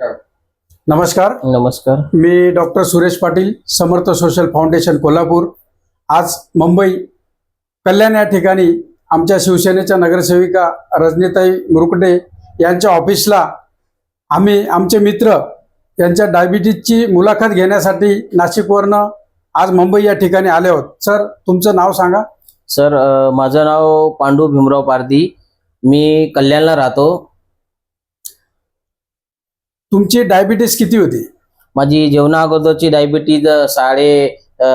नमस्कार. नमस्कार. मी doctor Suresh Patil Samarth social foundation Kolhapur. आज मुंबई कल्याण या ठिकाणी आमच्या शिवसेनेच्या नगरसेविका रजनीताई मुरुकडे यांच्या ऑफिसला आम्ही आमचे मित्र यांच्या डायबिटीजची मुलाखत घेण्यासाठी नाशिकवरनं आज मुंबई या ठिकाणी आले आहोत. सर तुमचं नाव सांगा. सर माझं नाव पांडू भीमराव पारधी. मी कल्याणला राहतो. तुमची डायबिटीस किती होती? माझी जेवणा अगोदरची डायबिटीज साडे अ,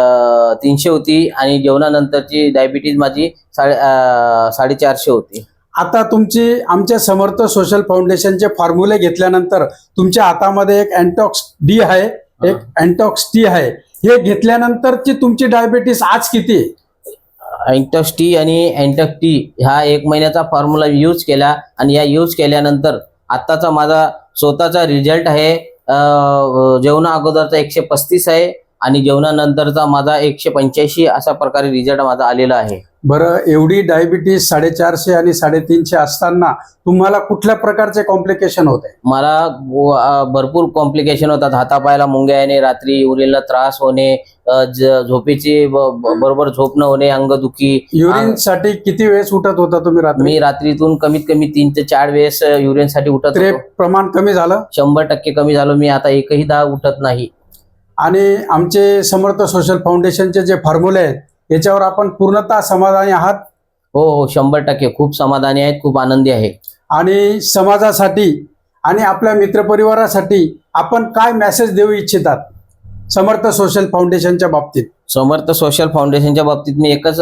तीनशे होती आणि जेवणानंतरची डायबिटीज माझी साडे अ, साडेचारशे होती. आता तुमची आमच्या समर्थ सोशल फाउंडेशनचे फॉर्म्युले घेतल्यानंतर तुमच्या हातामध्ये एक अँटॉक्स डी आहे एक अँटॉक्स टी आहे. हे घेतल्यानंतरची तुमची डायबिटीस आज किती? आहे? अँटक्स टी आणि अँटक टी ह्या एक महिन्याचा फॉर्म्युला यूज केला आणि या यूज केल्यानंतर आत्ताचा माझा स्वतःचा रिझल्ट आहे जेवणा अगोदरचा एकशे पस्तीस आहे. आणि जेवणानंतरचा माझा एकशे पंच्याऐंशी अशा प्रकारे रिझल्ट माझा आलेला आहे. बरं एवढी डायबिटीस साडेचारशे आणि साडेतीनशे असताना तुम्हाला कुठल्या प्रकारचे कॉम्प्लिकेशन होते? मला भरपूर कॉम्प्लिकेशन होतात. हातापायाला मुंग्या येणे रात्री युरिनला त्रास होणे अ, ज- झोपेची ब- ब- बरोबर झोप न होणे अंगदुखी युरिनसाठी किती वेळेस उठत होता तुम्ही रात्री? मी रात्रीतून कमीत कमी तीन ते चार वेळेस युरिनसाठी उठत ते होतो. प्रमाण कमी झालं? शंभर टक्के कमी झालो. मी आता एकही दहा उठत नाही. आणि आमचे समर्थ सोशल फाउंडेशनचे जे फॉर्म्युले आहेत याच्यावर आपण पूर्णतः समाधानी आहात? हो हो शंभर टक्के. खूप समाधानी आहेत खूप आनंदी आहे. आणि समाजासाठी आणि आपल्या मित्रपरिवारासाठी आपण काय मेसेज देऊ इच्छितात? समर्थ सोशल फाउंडेशनच्या बाबतीत. समर्थ सोशल फाउंडेशनच्या बाबतीत मी एकच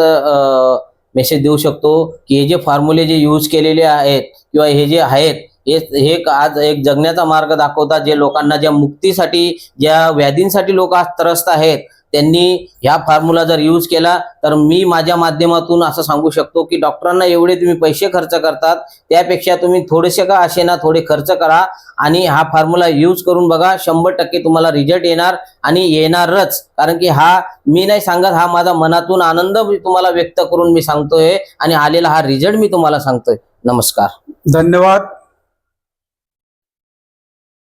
मेसेज देऊ शकतो की हे जे फॉर्म्युले जे यूज केलेले आहेत किंवा हे जे आहेत हे हे एक आज एक जगण्याचा मार्ग दाखवतात जे लोकांना ज्या मुक्तीसाठी ज्या व्याधींसाठी लोक आज त्रस्त आहेत त्यांनी ह्या फॉर्म्युला जर यूज केला तर मी माझ्या माध्यमातून असं सांगू शकतो की डॉक्टरांना एवढे तुम्ही पैसे खर्च करतात त्यापेक्षा तुम्ही थोडेसे का असे ना थोडे खर्च करा आणि हा फॉर्म्युला यूज करून बघा शंभर टक्के तुम्हाला रिझल्ट येणार आणि येणारच. कारण की हा मी नाही सांगत हा माझा मनातून आनंद मी तुम्हाला व्यक्त करून मी सांगतोय आणि आलेला हा रिझल्ट मी तुम्हाला सांगतोय. नमस्कार. धन्यवाद.